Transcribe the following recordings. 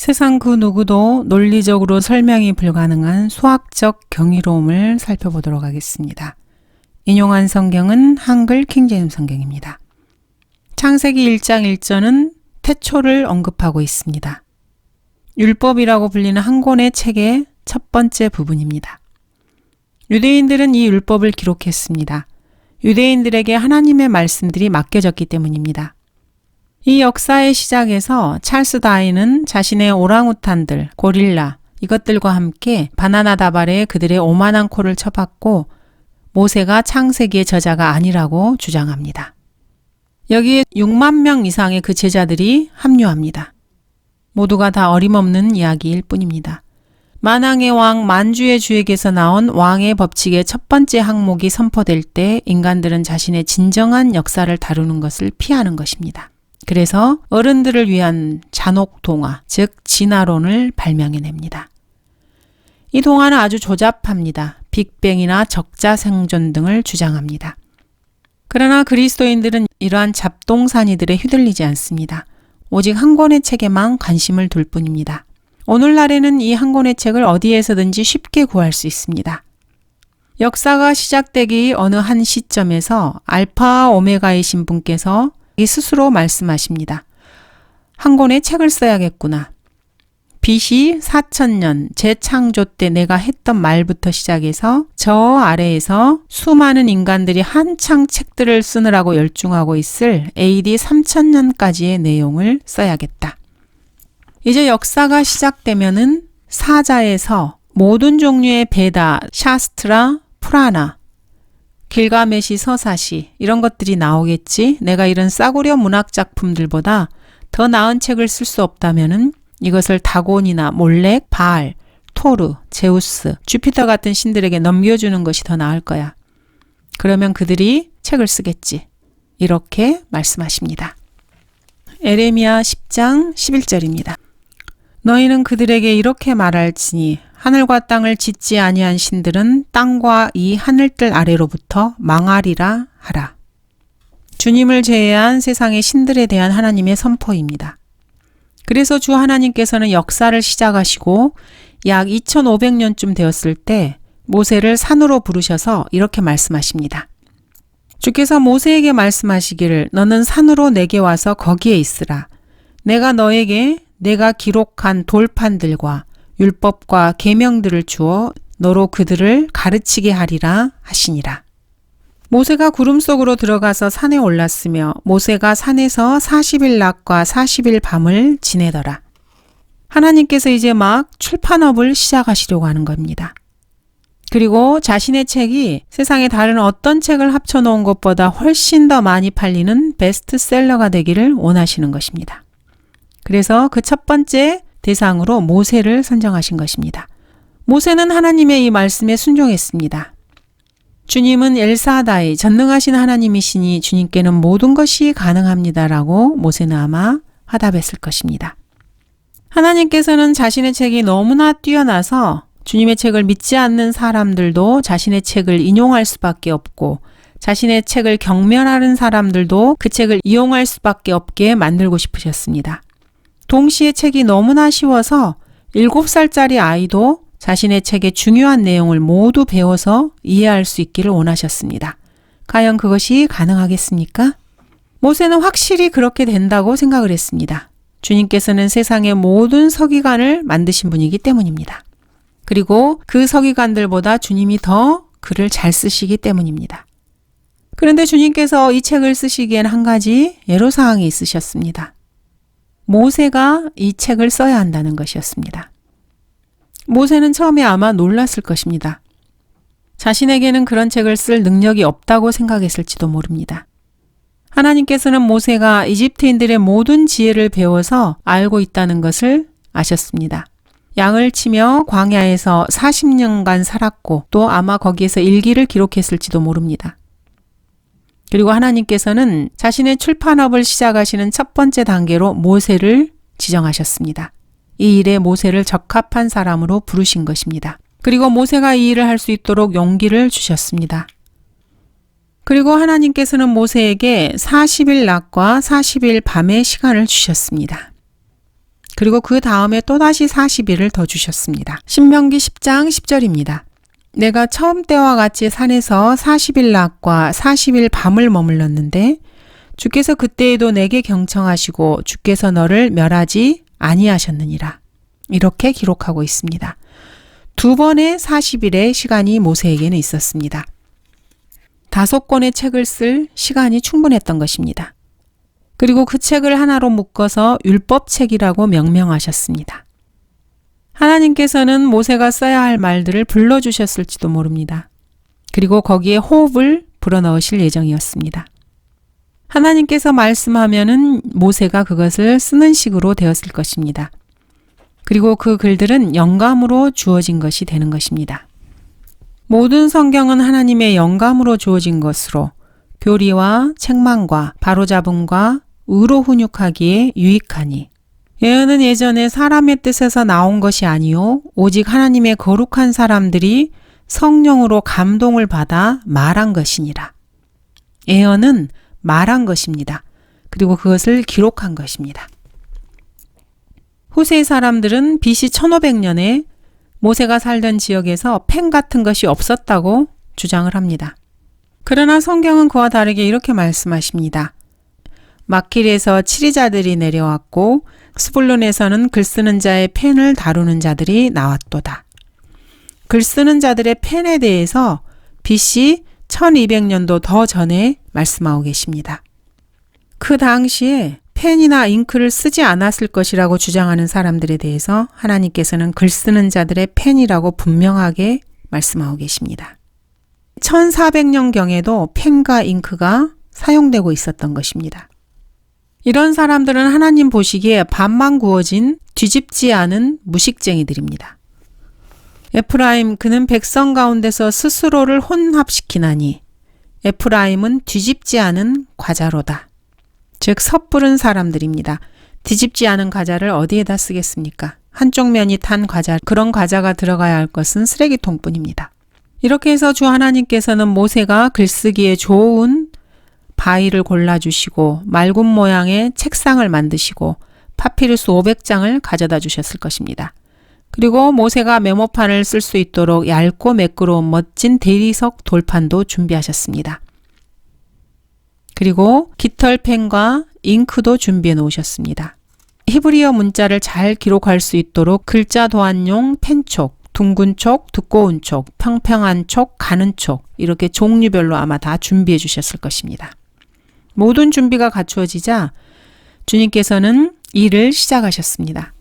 세상 그 누구도 논리적으로 설명이 불가능한 수학적 경이로움을 살펴보도록 하겠습니다. 인용한 성경은 한글 킹제임 성경입니다. 창세기 1장 1절은 태초를 언급하고 있습니다. 율법이라고 불리는 한 권의 책의 첫 번째 부분입니다. 유대인들은 이 율법을 기록했습니다. 유대인들에게 하나님의 말씀들이 맡겨졌기 때문입니다. 이 역사의 시작에서 찰스 다인은 자신의 오랑우탄들, 고릴라, 이것들과 함께 바나나 다발에 그들의 오만한 코를 쳐박고 모세가 창세기의 저자가 아니라고 주장합니다. 여기에 6만 명 이상의 그 제자들이 합류합니다. 모두가 다 어림없는 이야기일 뿐입니다. 만왕의 왕 만주의 주에게서 나온 왕의 법칙의 첫 번째 항목이 선포될 때 인간들은 자신의 진정한 역사를 다루는 것을 피하는 것입니다. 그래서 어른들을 위한 잔혹 동화, 즉 진화론을 발명해냅니다. 이 동화는 아주 조잡합니다. 빅뱅이나 적자 생존 등을 주장합니다. 그러나 그리스도인들은 이러한 잡동사니들에 휘둘리지 않습니다. 오직 한 권의 책에만 관심을 둘 뿐입니다. 오늘날에는 이 한 권의 책을 어디에서든지 쉽게 구할 수 있습니다. 역사가 시작되기 어느 한 시점에서 알파 오메가이신 분께서 스스로 말씀하십니다. 한 권의 책을 써야겠구나. BC 4000년 재창조 때 내가 했던 말부터 시작해서 저 아래에서 수많은 인간들이 한창 책들을 쓰느라고 열중하고 있을 AD 3000년까지의 내용을 써야겠다. 이제 역사가 시작되면은 사자에서 모든 종류의 베다, 샤스트라, 프라나, 길가메시 서사시 이런 것들이 나오겠지. 내가 이런 싸구려 문학 작품들보다 더 나은 책을 쓸 수 없다면은 이것을 다곤이나 몰렉, 바알, 토르, 제우스, 주피터 같은 신들에게 넘겨주는 것이 더 나을 거야. 그러면 그들이 책을 쓰겠지. 이렇게 말씀하십니다. 에레미야 10장 11절입니다. 너희는 그들에게 이렇게 말할지니 하늘과 땅을 짓지 아니한 신들은 땅과 이 하늘들 아래로부터 망하리라 하라. 주님을 제외한 세상의 신들에 대한 하나님의 선포입니다. 그래서 주 하나님께서는 역사를 시작하시고 약 2500년쯤 되었을 때 모세를 산으로 부르셔서 이렇게 말씀하십니다. 주께서 모세에게 말씀하시기를 너는 산으로 내게 와서 거기에 있으라. 내가 너에게 내가 기록한 돌판들과 율법과 계명들을 주어 너로 그들을 가르치게 하리라 하시니라. 모세가 구름 속으로 들어가서 산에 올랐으며 모세가 산에서 40일 낮과 40일 밤을 지내더라. 하나님께서 이제 막 출판업을 시작하시려고 하는 겁니다. 그리고 자신의 책이 세상의 다른 어떤 책을 합쳐놓은 것보다 훨씬 더 많이 팔리는 베스트셀러가 되기를 원하시는 것입니다. 그래서 그 첫 번째 대상으로 모세를 선정하신 것입니다. 모세는 하나님의 이 말씀에 순종했습니다. 주님은 엘사다이 전능하신 하나님이시니 주님께는 모든 것이 가능합니다라고 모세는 아마 화답했을 것입니다. 하나님께서는 자신의 책이 너무나 뛰어나서 주님의 책을 믿지 않는 사람들도 자신의 책을 인용할 수밖에 없고 자신의 책을 경멸하는 사람들도 그 책을 이용할 수밖에 없게 만들고 싶으셨습니다. 동시에 책이 너무나 쉬워서 7살짜리 아이도 자신의 책의 중요한 내용을 모두 배워서 이해할 수 있기를 원하셨습니다. 과연 그것이 가능하겠습니까? 모세는 확실히 그렇게 된다고 생각을 했습니다. 주님께서는 세상의 모든 서기관을 만드신 분이기 때문입니다. 그리고 그 서기관들보다 주님이 더 글을 잘 쓰시기 때문입니다. 그런데 주님께서 이 책을 쓰시기엔 한 가지 예로사항이 있으셨습니다. 모세가 이 책을 써야 한다는 것이었습니다. 모세는 처음에 아마 놀랐을 것입니다. 자신에게는 그런 책을 쓸 능력이 없다고 생각했을지도 모릅니다. 하나님께서는 모세가 이집트인들의 모든 지혜를 배워서 알고 있다는 것을 아셨습니다. 양을 치며 광야에서 40년간 살았고 또 아마 거기에서 일기를 기록했을지도 모릅니다. 그리고 하나님께서는 자신의 출판업을 시작하시는 첫 번째 단계로 모세를 지정하셨습니다. 이 일에 모세를 적합한 사람으로 부르신 것입니다. 그리고 모세가 이 일을 할 수 있도록 용기를 주셨습니다. 그리고 하나님께서는 모세에게 40일 낮과 40일 밤의 시간을 주셨습니다. 그리고 그 다음에 또다시 40일을 더 주셨습니다. 신명기 10장 10절입니다. 내가 처음 때와 같이 산에서 40일 낮과 40일 밤을 머물렀는데 주께서 그때에도 내게 경청하시고 주께서 너를 멸하지 아니하셨느니라. 이렇게 기록하고 있습니다. 두 번의 40일의 시간이 모세에게는 있었습니다. 다섯 권의 책을 쓸 시간이 충분했던 것입니다. 그리고 그 책을 하나로 묶어서 율법책이라고 명명하셨습니다. 하나님께서는 모세가 써야 할 말들을 불러주셨을지도 모릅니다. 그리고 거기에 호흡을 불어넣으실 예정이었습니다. 하나님께서 말씀하면은 모세가 그것을 쓰는 식으로 되었을 것입니다. 그리고 그 글들은 영감으로 주어진 것이 되는 것입니다. 모든 성경은 하나님의 영감으로 주어진 것으로 교리와 책망과 바로잡음과 의로 훈육하기에 유익하니 예언은 예전에 사람의 뜻에서 나온 것이 아니요 오직 하나님의 거룩한 사람들이 성령으로 감동을 받아 말한 것이니라. 예언은 말한 것입니다. 그리고 그것을 기록한 것입니다. 후세 사람들은 BC 1500년에 모세가 살던 지역에서 펜 같은 것이 없었다고 주장을 합니다. 그러나 성경은 그와 다르게 이렇게 말씀하십니다. 막길에서 치리자들이 내려왔고 스불론에서는 글 쓰는 자의 펜을 다루는 자들이 나왔도다. 글 쓰는 자들의 펜에 대해서 BC 1200년도 더 전에 말씀하고 계십니다. 그 당시에 펜이나 잉크를 쓰지 않았을 것이라고 주장하는 사람들에 대해서 하나님께서는 글 쓰는 자들의 펜이라고 분명하게 말씀하고 계십니다. 1400년경에도 펜과 잉크가 사용되고 있었던 것입니다. 이런 사람들은 하나님 보시기에 밥만 구워진 뒤집지 않은 무식쟁이들입니다. 에프라임 그는 백성 가운데서 스스로를 혼합시키나니 에프라임은 뒤집지 않은 과자로다. 즉 섣부른 사람들입니다. 뒤집지 않은 과자를 어디에다 쓰겠습니까? 한쪽 면이 탄 과자, 그런 과자가 들어가야 할 것은 쓰레기통뿐입니다. 이렇게 해서 주 하나님께서는 모세가 글쓰기에 좋은 바위를 골라주시고 맑은 모양의 책상을 만드시고 파피루스 500장을 가져다 주셨을 것입니다. 그리고 모세가 메모판을 쓸 수 있도록 얇고 매끄러운 멋진 대리석 돌판도 준비하셨습니다. 그리고 깃털펜과 잉크도 준비해 놓으셨습니다. 히브리어 문자를 잘 기록할 수 있도록 글자 도안용 펜촉, 둥근 촉, 두꺼운 촉, 평평한 촉, 가는 촉 이렇게 종류별로 아마 다 준비해 주셨을 것입니다. 모든 준비가 갖추어지자 주님께서는 일을 시작하셨습니다.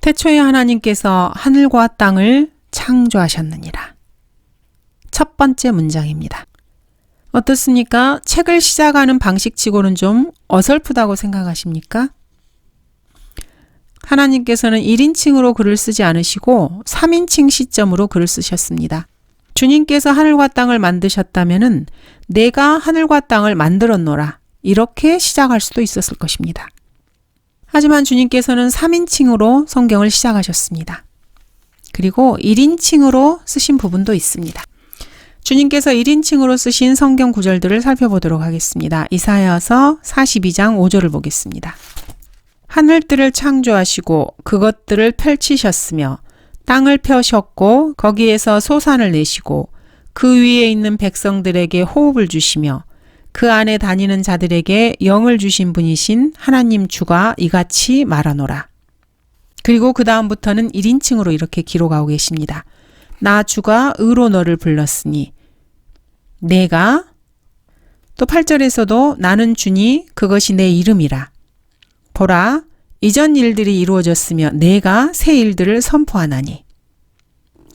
태초에 하나님께서 하늘과 땅을 창조하셨느니라. 첫 번째 문장입니다. 어떻습니까? 책을 시작하는 방식치고는 좀 어설프다고 생각하십니까? 하나님께서는 1인칭으로 글을 쓰지 않으시고 3인칭 시점으로 글을 쓰셨습니다. 주님께서 하늘과 땅을 만드셨다면 내가 하늘과 땅을 만들었노라. 이렇게 시작할 수도 있었을 것입니다. 하지만 주님께서는 3인칭으로 성경을 시작하셨습니다. 그리고 1인칭으로 쓰신 부분도 있습니다. 주님께서 1인칭으로 쓰신 성경 구절들을 살펴보도록 하겠습니다. 이사야서 42장 5절을 보겠습니다. 하늘들을 창조하시고 그것들을 펼치셨으며 땅을 펴셨고 거기에서 소산을 내시고 그 위에 있는 백성들에게 호흡을 주시며 그 안에 다니는 자들에게 영을 주신 분이신 하나님 주가 이같이 말하노라. 그리고 그 다음부터는 1인칭으로 이렇게 기록하고 계십니다. 나 주가 의로 너를 불렀으니 내가 또 8절에서도 나는 주니 그것이 내 이름이라. 보라 이전 일들이 이루어졌으며 내가 새 일들을 선포하나니.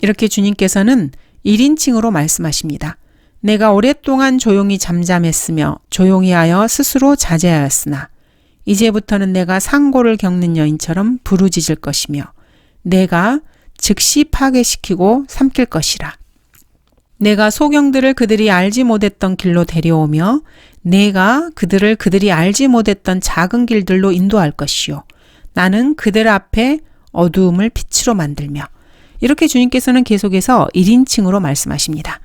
이렇게 주님께서는 1인칭으로 말씀하십니다. 내가 오랫동안 조용히 잠잠했으며 조용히 하여 스스로 자제하였으나 이제부터는 내가 상고를 겪는 여인처럼 부르짖을 것이며 내가 즉시 파괴시키고 삼킬 것이라. 내가 소경들을 그들이 알지 못했던 길로 데려오며 내가 그들을 그들이 알지 못했던 작은 길들로 인도할 것이요. 나는 그들 앞에 어두움을 빛으로 만들며 이렇게 주님께서는 계속해서 1인칭으로 말씀하십니다.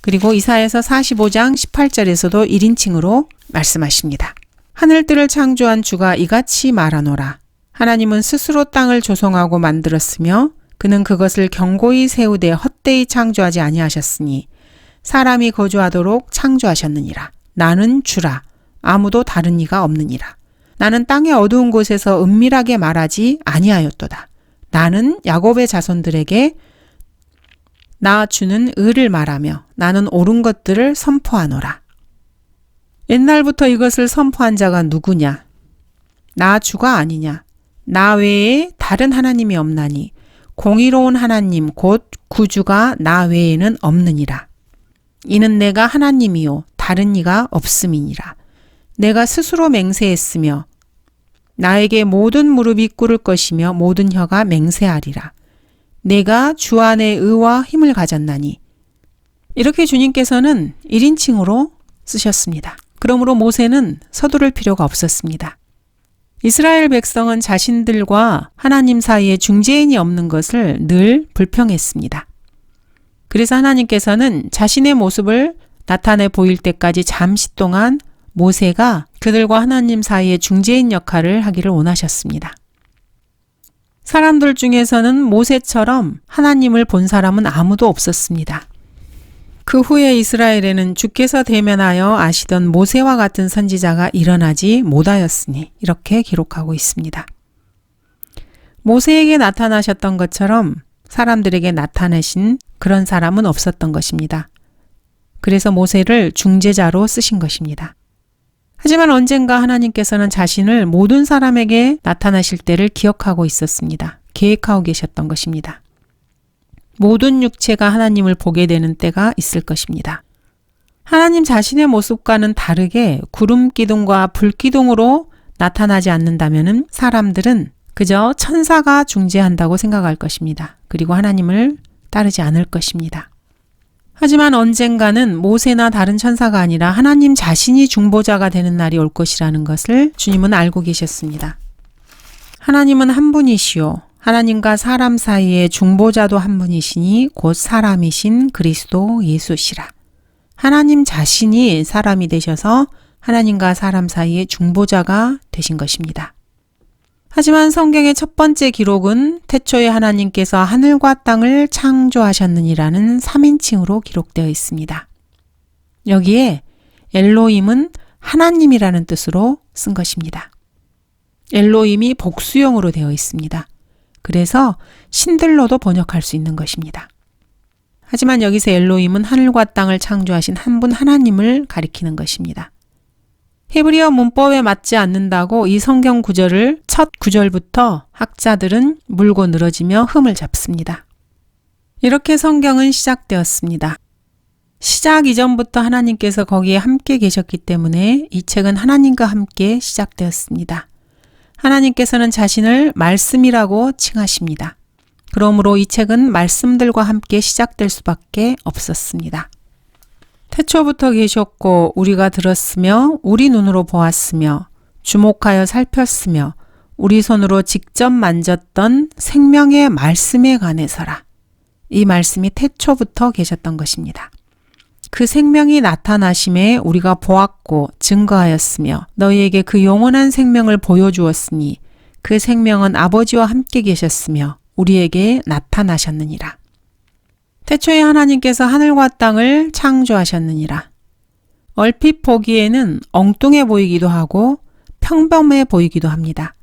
그리고 이사에서 45장 18절에서도 1인칭으로 말씀하십니다. 하늘들을 창조한 주가 이같이 말하노라. 하나님은 스스로 땅을 조성하고 만들었으며 그는 그것을 경고히 세우되 헛되이 창조하지 아니하셨으니 사람이 거주하도록 창조하셨느니라. 나는 주라. 아무도 다른 이가 없느니라. 나는 땅의 어두운 곳에서 은밀하게 말하지 아니하였도다. 나는 야곱의 자손들에게 나 주는 의를 말하며 나는 옳은 것들을 선포하노라. 옛날부터 이것을 선포한 자가 누구냐? 나 주가 아니냐? 나 외에 다른 하나님이 없나니 공의로운 하나님 곧 구주가 나 외에는 없느니라. 이는 내가 하나님이요 다른 이가 없음이니라. 내가 스스로 맹세했으며 나에게 모든 무릎이 꿇을 것이며 모든 혀가 맹세하리라. 내가 주 안에 의와 힘을 가졌나니 이렇게 주님께서는 1인칭으로 쓰셨습니다. 그러므로 모세는 서두를 필요가 없었습니다. 이스라엘 백성은 자신들과 하나님 사이에 중재인이 없는 것을 늘 불평했습니다. 그래서 하나님께서는 자신의 모습을 나타내 보일 때까지 잠시 동안 모세가 그들과 하나님 사이의 중재인 역할을 하기를 원하셨습니다. 사람들 중에서는 모세처럼 하나님을 본 사람은 아무도 없었습니다. 그 후에 이스라엘에는 주께서 대면하여 아시던 모세와 같은 선지자가 일어나지 못하였으니 이렇게 기록하고 있습니다. 모세에게 나타나셨던 것처럼 사람들에게 나타내신 그런 사람은 없었던 것입니다. 그래서 모세를 중재자로 쓰신 것입니다. 하지만 언젠가 하나님께서는 자신을 모든 사람에게 나타나실 때를 기억하고 있었습니다. 계획하고 계셨던 것입니다. 모든 육체가 하나님을 보게 되는 때가 있을 것입니다. 하나님 자신의 모습과는 다르게 구름 기둥과 불 기둥으로 나타나지 않는다면 사람들은 그저 천사가 중재한다고 생각할 것입니다. 그리고 하나님을 따르지 않을 것입니다. 하지만 언젠가는 모세나 다른 천사가 아니라 하나님 자신이 중보자가 되는 날이 올 것이라는 것을 주님은 알고 계셨습니다. 하나님은 한 분이시요. 하나님과 사람 사이의 중보자도 한 분이시니 곧 사람이신 그리스도 예수시라. 하나님 자신이 사람이 되셔서 하나님과 사람 사이의 중보자가 되신 것입니다. 하지만 성경의 첫 번째 기록은 태초에 하나님께서 하늘과 땅을 창조하셨느니라는 3인칭으로 기록되어 있습니다. 여기에 엘로임은 하나님이라는 뜻으로 쓴 것입니다. 엘로임이 복수형으로 되어 있습니다. 그래서 신들로도 번역할 수 있는 것입니다. 하지만 여기서 엘로임은 하늘과 땅을 창조하신 한 분 하나님을 가리키는 것입니다. 히브리어 문법에 맞지 않는다고 이 성경 구절을 첫 구절부터 학자들은 물고 늘어지며 흠을 잡습니다. 이렇게 성경은 시작되었습니다. 시작 이전부터 하나님께서 거기에 함께 계셨기 때문에 이 책은 하나님과 함께 시작되었습니다. 하나님께서는 자신을 말씀이라고 칭하십니다. 그러므로 이 책은 말씀들과 함께 시작될 수밖에 없었습니다. 태초부터 계셨고 우리가 들었으며 우리 눈으로 보았으며 주목하여 살폈으며 우리 손으로 직접 만졌던 생명의 말씀에 관해서라. 이 말씀이 태초부터 계셨던 것입니다. 그 생명이 나타나심에 우리가 보았고 증거하였으며 너희에게 그 영원한 생명을 보여주었으니 그 생명은 아버지와 함께 계셨으며 우리에게 나타나셨느니라. 태초에 하나님께서 하늘과 땅을 창조하셨느니라. 얼핏 보기에는 엉뚱해 보이기도 하고 평범해 보이기도 합니다.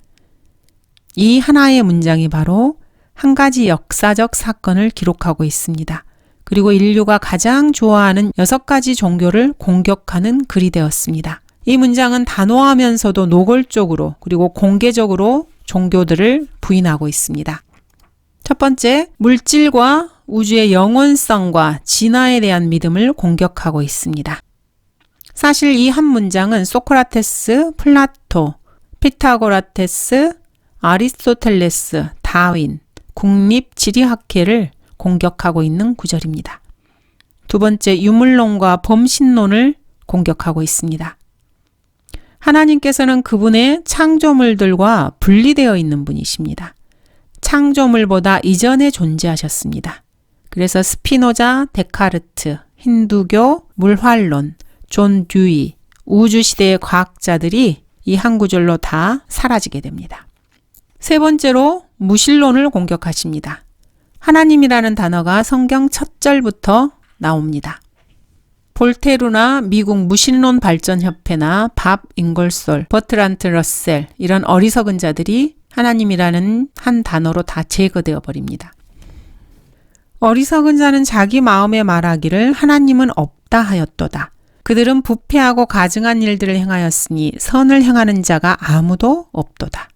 이 하나의 문장이 바로 한 가지 역사적 사건을 기록하고 있습니다. 그리고 인류가 가장 좋아하는 여섯 가지 종교를 공격하는 글이 되었습니다. 이 문장은 단호하면서도 노골적으로 그리고 공개적으로 종교들을 부인하고 있습니다. 첫 번째, 물질과 우주의 영원성과 진화에 대한 믿음을 공격하고 있습니다. 사실 이 한 문장은 소크라테스, 플라토, 피타고라테스, 아리스토텔레스, 다윈, 국립 지리학회를 공격하고 있는 구절입니다. 두 번째, 유물론과 범신론을 공격하고 있습니다. 하나님께서는 그분의 창조물들과 분리되어 있는 분이십니다. 창조물보다 이전에 존재하셨습니다. 그래서 스피노자, 데카르트, 힌두교, 물활론, 존 듀이, 우주시대의 과학자들이 이 한 구절로 다 사라지게 됩니다. 세 번째로 무신론을 공격하십니다. 하나님이라는 단어가 성경 첫 절부터 나옵니다. 볼테루나 미국 무신론 발전협회나 밥 잉걸솔, 버트란트 러셀 이런 어리석은 자들이 하나님이라는 한 단어로 다 제거되어 버립니다. 어리석은 자는 자기 마음에 말하기를 하나님은 없다 하였도다. 그들은 부패하고 가증한 일들을 행하였으니 선을 행하는 자가 아무도 없도다.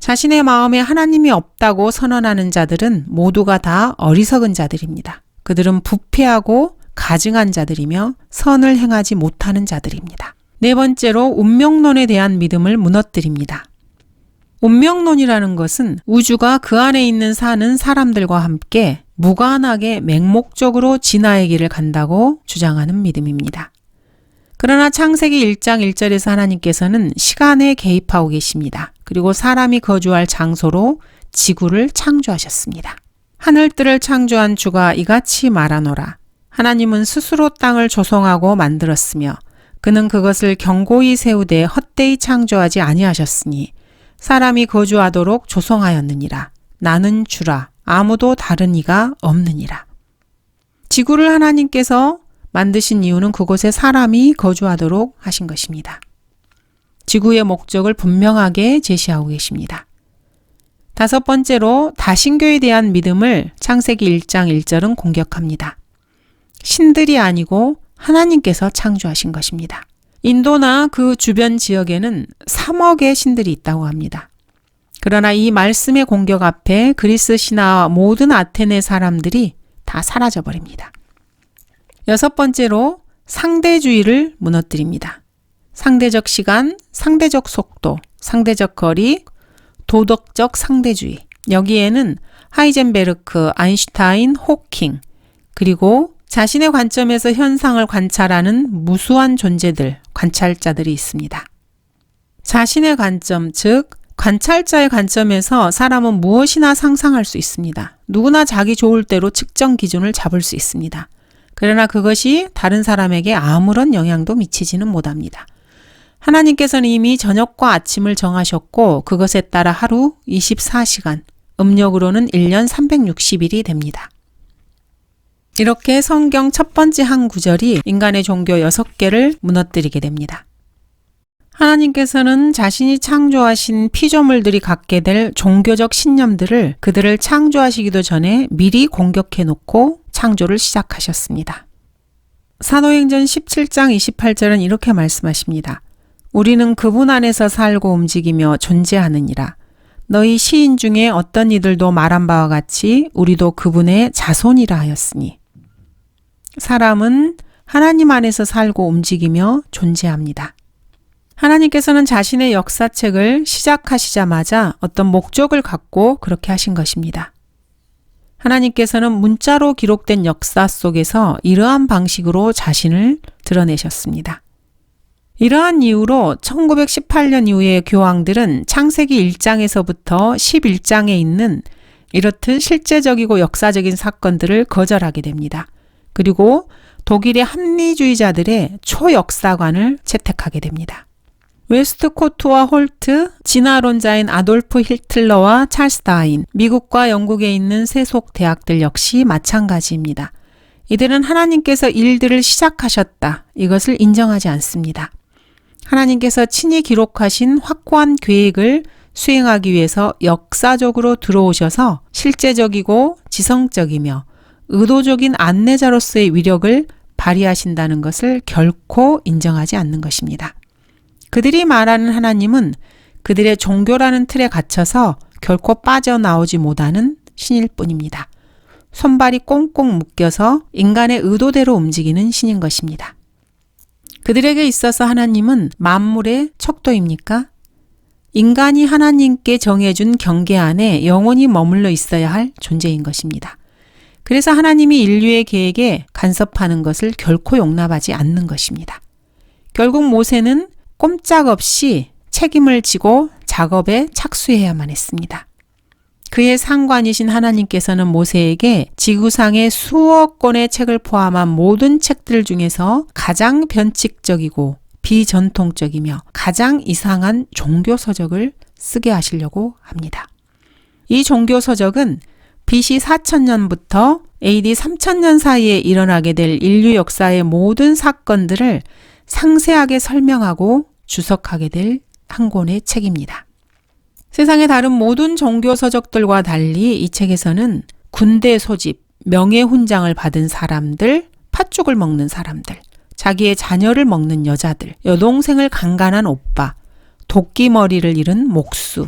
자신의 마음에 하나님이 없다고 선언하는 자들은 모두가 다 어리석은 자들입니다. 그들은 부패하고 가증한 자들이며 선을 행하지 못하는 자들입니다. 네 번째로 운명론에 대한 믿음을 무너뜨립니다. 운명론이라는 것은 우주가 그 안에 있는 사는 사람들과 함께 무관하게 맹목적으로 진화의 길을 간다고 주장하는 믿음입니다. 그러나 창세기 1장 1절에서 하나님께서는 시간에 개입하고 계십니다. 그리고 사람이 거주할 장소로 지구를 창조하셨습니다. 하늘들을 창조한 주가 이같이 말하노라. 하나님은 스스로 땅을 조성하고 만들었으며 그는 그것을 경고히 세우되 헛되이 창조하지 아니하셨으니 사람이 거주하도록 조성하였느니라. 나는 주라. 아무도 다른 이가 없느니라. 지구를 하나님께서 만드신 이유는 그곳에 사람이 거주하도록 하신 것입니다. 지구의 목적을 분명하게 제시하고 계십니다. 다섯 번째로 다신교에 대한 믿음을 창세기 1장 1절은 공격합니다. 신들이 아니고 하나님께서 창조하신 것입니다. 인도나 그 주변 지역에는 3억의 신들이 있다고 합니다. 그러나 이 말씀의 공격 앞에 그리스 신화와 모든 아테네 사람들이 다 사라져 버립니다. 여섯 번째로 상대주의를 무너뜨립니다. 상대적 시간, 상대적 속도, 상대적 거리, 도덕적 상대주의. 여기에는 하이젠베르크, 아인슈타인, 호킹, 그리고 자신의 관점에서 현상을 관찰하는 무수한 존재들, 관찰자들이 있습니다. 자신의 관점, 즉, 관찰자의 관점에서 사람은 무엇이나 상상할 수 있습니다. 누구나 자기 좋을 대로 측정 기준을 잡을 수 있습니다. 그러나 그것이 다른 사람에게 아무런 영향도 미치지는 못합니다. 하나님께서는 이미 저녁과 아침을 정하셨고 그것에 따라 하루 24시간, 음력으로는 1년 360일이 됩니다. 이렇게 성경 첫 번째 한 구절이 인간의 종교 6개를 무너뜨리게 됩니다. 하나님께서는 자신이 창조하신 피조물들이 갖게 될 종교적 신념들을 그들을 창조하시기도 전에 미리 공격해 놓고 창조를 시작하셨습니다. 사도행전 17장 28절은 이렇게 말씀하십니다. 우리는 그분 안에서 살고 움직이며 존재하느니라. 너희 시인 중에 어떤 이들도 말한 바와 같이 우리도 그분의 자손이라 하였으니. 사람은 하나님 안에서 살고 움직이며 존재합니다. 하나님께서는 자신의 역사책을 시작하시자마자 어떤 목적을 갖고 그렇게 하신 것입니다. 하나님께서는 문자로 기록된 역사 속에서 이러한 방식으로 자신을 드러내셨습니다. 이러한 이유로 1918년 이후의 교황들은 창세기 1장에서부터 11장에 있는 이렇듯 실제적이고 역사적인 사건들을 거절하게 됩니다. 그리고 독일의 합리주의자들의 초역사관을 채택하게 됩니다. 웨스트코트와 홀트, 진화론자인 아돌프 히틀러와 찰스 다인, 미국과 영국에 있는 세속 대학들 역시 마찬가지입니다. 이들은 하나님께서 일들을 시작하셨다. 이것을 인정하지 않습니다. 하나님께서 친히 기록하신 확고한 계획을 수행하기 위해서 역사적으로 들어오셔서 실제적이고 지성적이며 의도적인 안내자로서의 위력을 발휘하신다는 것을 결코 인정하지 않는 것입니다. 그들이 말하는 하나님은 그들의 종교라는 틀에 갇혀서 결코 빠져나오지 못하는 신일 뿐입니다. 손발이 꽁꽁 묶여서 인간의 의도대로 움직이는 신인 것입니다. 그들에게 있어서 하나님은 만물의 척도입니까? 인간이 하나님께 정해준 경계 안에 영원히 머물러 있어야 할 존재인 것입니다. 그래서 하나님이 인류의 계획에 간섭하는 것을 결코 용납하지 않는 것입니다. 결국 모세는 꼼짝없이 책임을 지고 작업에 착수해야만 했습니다. 그의 상관이신 하나님께서는 모세에게 지구상의 수억 권의 책을 포함한 모든 책들 중에서 가장 변칙적이고 비전통적이며 가장 이상한 종교 서적을 쓰게 하시려고 합니다. 이 종교 서적은 BC 4000년부터 AD 3000년 사이에 일어나게 될 인류 역사의 모든 사건들을 상세하게 설명하고 주석하게 될 한 권의 책입니다. 세상의 다른 모든 종교 서적들과 달리 이 책에서는 군대 소집, 명예 훈장을 받은 사람들, 팥죽을 먹는 사람들, 자기의 자녀를 먹는 여자들, 여동생을 강간한 오빠, 도끼 머리를 잃은 목수,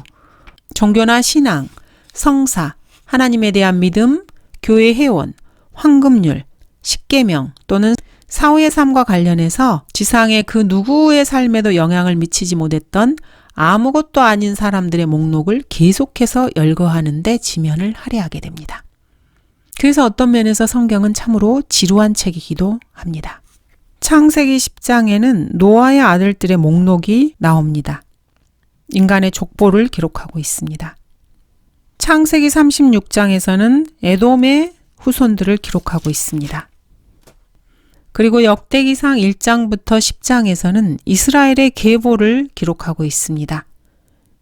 종교나 신앙, 성사, 하나님에 대한 믿음, 교회 회원, 황금률, 십계명 또는 사후의 삶과 관련해서 지상의 그 누구의 삶에도 영향을 미치지 못했던 아무것도 아닌 사람들의 목록을 계속해서 열거하는데 지면을 할애하게 됩니다. 그래서 어떤 면에서 성경은 참으로 지루한 책이기도 합니다. 창세기 10장에는 노아의 아들들의 목록이 나옵니다. 인간의 족보를 기록하고 있습니다. 창세기 36장에서는 에돔의 후손들을 기록하고 있습니다. 그리고 역대기상 1장부터 10장에서는 이스라엘의 계보를 기록하고 있습니다.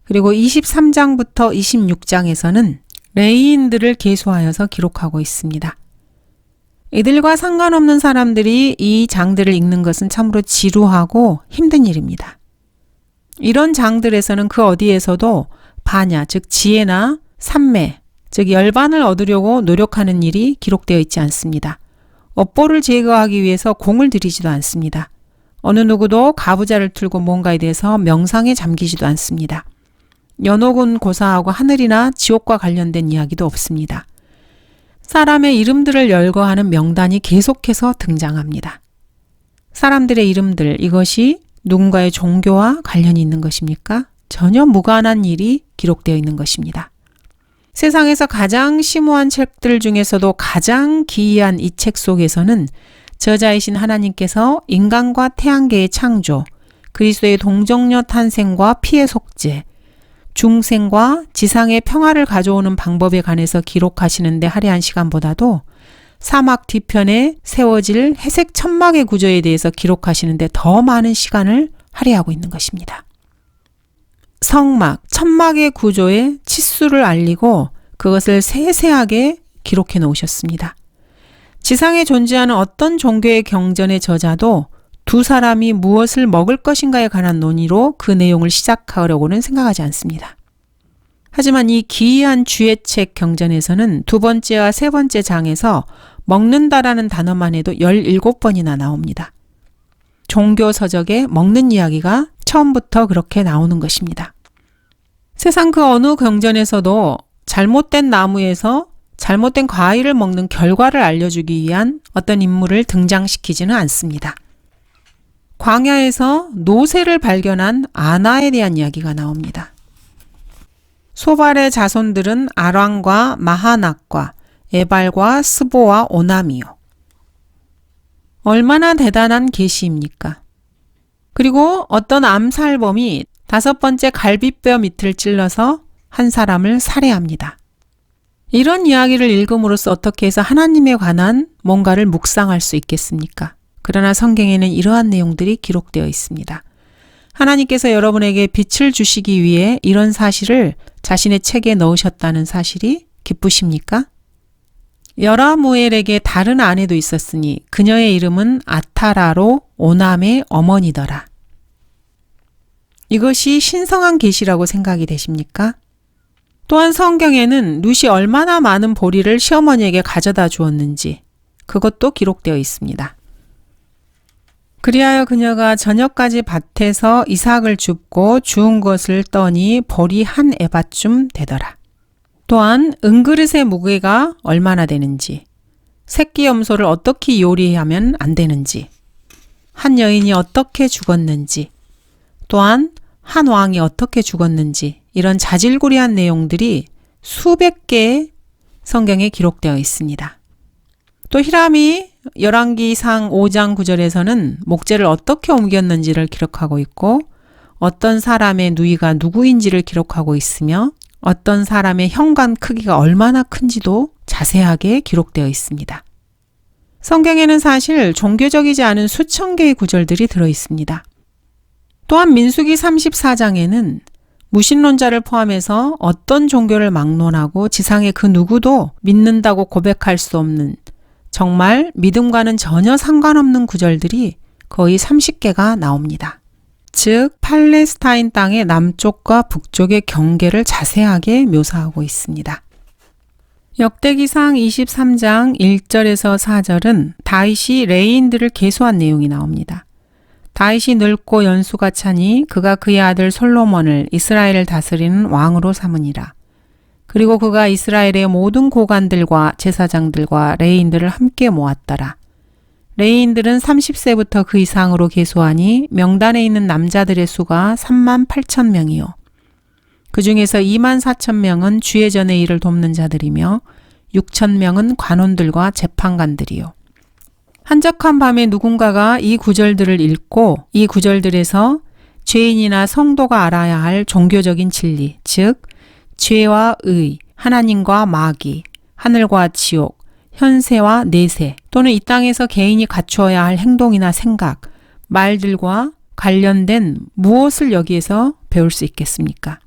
그리고 23장부터 26장에서는 레이인들을 계수하여서 기록하고 있습니다. 이들과 상관없는 사람들이 이 장들을 읽는 것은 참으로 지루하고 힘든 일입니다. 이런 장들에서는 그 어디에서도 반야, 즉 지혜나 삼매, 즉 열반을 얻으려고 노력하는 일이 기록되어 있지 않습니다. 업보를 제거하기 위해서 공을 들이지도 않습니다. 어느 누구도 가부자를 틀고 뭔가에 대해서 명상에 잠기지도 않습니다. 연옥은 고사하고 하늘이나 지옥과 관련된 이야기도 없습니다. 사람의 이름들을 열거하는 명단이 계속해서 등장합니다. 사람들의 이름들, 이것이 누군가의 종교와 관련이 있는 것입니까? 전혀 무관한 일이 기록되어 있는 것입니다. 세상에서 가장 심오한 책들 중에서도 가장 기이한 이 책 속에서는 저자이신 하나님께서 인간과 태양계의 창조, 그리스도의 동정녀 탄생과 피해 속죄, 중생과 지상의 평화를 가져오는 방법에 관해서 기록하시는데 할애한 시간보다도 사막 뒤편에 세워질 회색 천막의 구조에 대해서 기록하시는데 더 많은 시간을 할애하고 있는 것입니다. 성막, 천막의 구조의 치수를 알리고 그것을 세세하게 기록해 놓으셨습니다. 지상에 존재하는 어떤 종교의 경전의 저자도 두 사람이 무엇을 먹을 것인가에 관한 논의로 그 내용을 시작하려고는 생각하지 않습니다. 하지만 이 기이한 주의책 경전에서는 두 번째와 세 번째 장에서 먹는다라는 단어만 해도 17번이나 나옵니다. 종교 서적에 먹는 이야기가 처음부터 그렇게 나오는 것입니다. 세상 그 어느 경전에서도 잘못된 나무에서 잘못된 과일을 먹는 결과를 알려주기 위한 어떤 인물을 등장시키지는 않습니다. 광야에서 노새를 발견한 아나에 대한 이야기가 나옵니다. 소발의 자손들은 아랑과 마하낙과 에발과 스보와 오남이요. 얼마나 대단한 계시입니까? 그리고 어떤 암살범이 다섯 번째 갈비뼈 밑을 찔러서 한 사람을 살해합니다. 이런 이야기를 읽음으로써 어떻게 해서 하나님에 관한 뭔가를 묵상할 수 있겠습니까? 그러나 성경에는 이러한 내용들이 기록되어 있습니다. 하나님께서 여러분에게 빛을 주시기 위해 이런 사실을 자신의 책에 넣으셨다는 사실이 기쁘십니까? 여라무엘에게 다른 아내도 있었으니 그녀의 이름은 아타라로 오남의 어머니더라. 이것이 신성한 계시라고 생각이 되십니까? 또한 성경에는 룻이 얼마나 많은 보리를 시어머니에게 가져다 주었는지 그것도 기록되어 있습니다. 그리하여 그녀가 저녁까지 밭에서 이삭을 줍고 주운 것을 떠니 보리 한 에바쯤 되더라. 또한 은그릇의 무게가 얼마나 되는지, 새끼 염소를 어떻게 요리하면 안 되는지, 한 여인이 어떻게 죽었는지, 또한 한 왕이 어떻게 죽었는지 이런 자질구리한 내용들이 수백 개의 성경에 기록되어 있습니다. 또 히람이 열왕기상 5장 9절에서는 목재를 어떻게 옮겼는지를 기록하고 있고 어떤 사람의 누이가 누구인지를 기록하고 있으며 어떤 사람의 현관 크기가 얼마나 큰지도 자세하게 기록되어 있습니다. 성경에는 사실 종교적이지 않은 수천 개의 구절들이 들어 있습니다. 또한 민수기 34장에는 무신론자를 포함해서 어떤 종교를 막론하고 지상의 그 누구도 믿는다고 고백할 수 없는 정말 믿음과는 전혀 상관없는 구절들이 거의 30개가 나옵니다. 즉, 팔레스타인 땅의 남쪽과 북쪽의 경계를 자세하게 묘사하고 있습니다. 역대기상 23장 1절에서 4절은 다윗이 레인들을 계수한 내용이 나옵니다. 다윗이 늙고 연수가 차니 그가 그의 아들 솔로몬을 이스라엘을 다스리는 왕으로 삼으니라. 그리고 그가 이스라엘의 모든 고관들과 제사장들과 레인들을 함께 모았더라. 레인들은 30세부터 그 이상으로 계수하니 명단에 있는 남자들의 수가 3만 8천 명이요. 그 중에서 2만 4천 명은 주의 전의 일을 돕는 자들이며 6천 명은 관원들과 재판관들이요. 한적한 밤에 누군가가 이 구절들을 읽고 이 구절들에서 죄인이나 성도가 알아야 할 종교적인 진리, 즉 죄와 의, 하나님과 마귀, 하늘과 지옥, 현세와 내세 또는 이 땅에서 개인이 갖추어야 할 행동이나 생각, 말들과 관련된 무엇을 여기에서 배울 수 있겠습니까?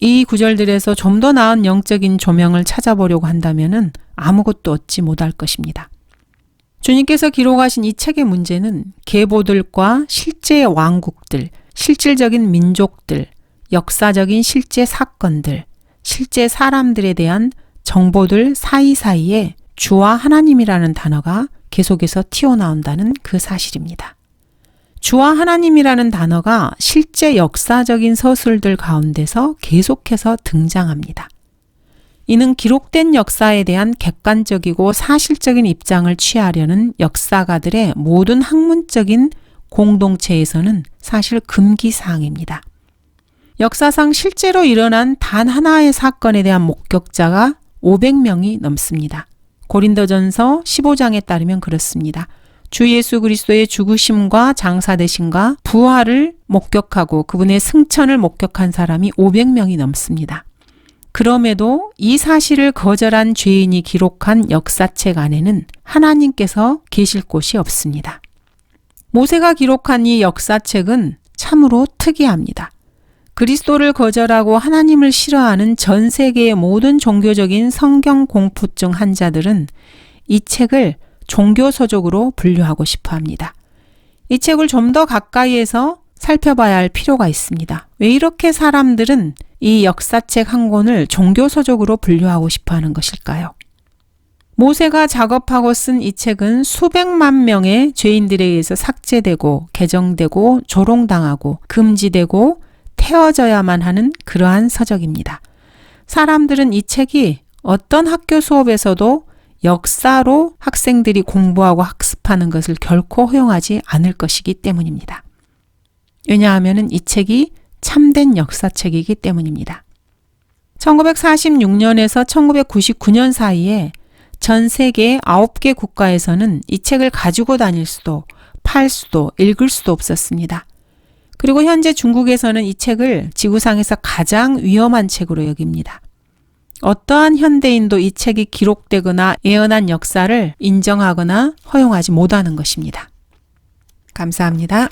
이 구절들에서 좀 더 나은 영적인 조명을 찾아보려고 한다면 아무것도 얻지 못할 것입니다. 주님께서 기록하신 이 책의 문제는 계보들과 실제의 왕국들, 실질적인 민족들, 역사적인 실제 사건들, 실제 사람들에 대한 정보들 사이사이에 주와 하나님이라는 단어가 계속해서 튀어나온다는 그 사실입니다. 주와 하나님이라는 단어가 실제 역사적인 서술들 가운데서 계속해서 등장합니다. 이는 기록된 역사에 대한 객관적이고 사실적인 입장을 취하려는 역사가들의 모든 학문적인 공동체에서는 사실 금기사항입니다. 역사상 실제로 일어난 단 하나의 사건에 대한 목격자가 500명이 넘습니다. 고린도전서 15장에 따르면 그렇습니다. 주 예수 그리스도의 죽으심과 장사되심과 부활을 목격하고 그분의 승천을 목격한 사람이 500명이 넘습니다. 그럼에도 이 사실을 거절한 죄인이 기록한 역사책 안에는 하나님께서 계실 곳이 없습니다. 모세가 기록한 이 역사책은 참으로 특이합니다. 그리스도를 거절하고 하나님을 싫어하는 전 세계의 모든 종교적인 성경 공포증 환자들은 이 책을 종교서적으로 분류하고 싶어 합니다. 이 책을 좀 더 가까이에서 살펴봐야 할 필요가 있습니다. 왜 이렇게 사람들은 이 역사책 한 권을 종교서적으로 분류하고 싶어 하는 것일까요? 모세가 작업하고 쓴 이 책은 수백만 명의 죄인들에 의해서 삭제되고 개정되고 조롱당하고 금지되고 태워져야만 하는 그러한 서적입니다. 사람들은 이 책이 어떤 학교 수업에서도 역사로 학생들이 공부하고 학습하는 것을 결코 허용하지 않을 것이기 때문입니다. 왜냐하면 이 책이 참된 역사책이기 때문입니다. 1946년에서 1999년 사이에 전 세계 9개 국가에서는 이 책을 가지고 다닐 수도, 팔 수도, 읽을 수도 없었습니다. 그리고 현재 중국에서는 이 책을 지구상에서 가장 위험한 책으로 여깁니다. 어떠한 현대인도 이 책이 기록되거나 예언한 역사를 인정하거나 허용하지 못하는 것입니다. 감사합니다.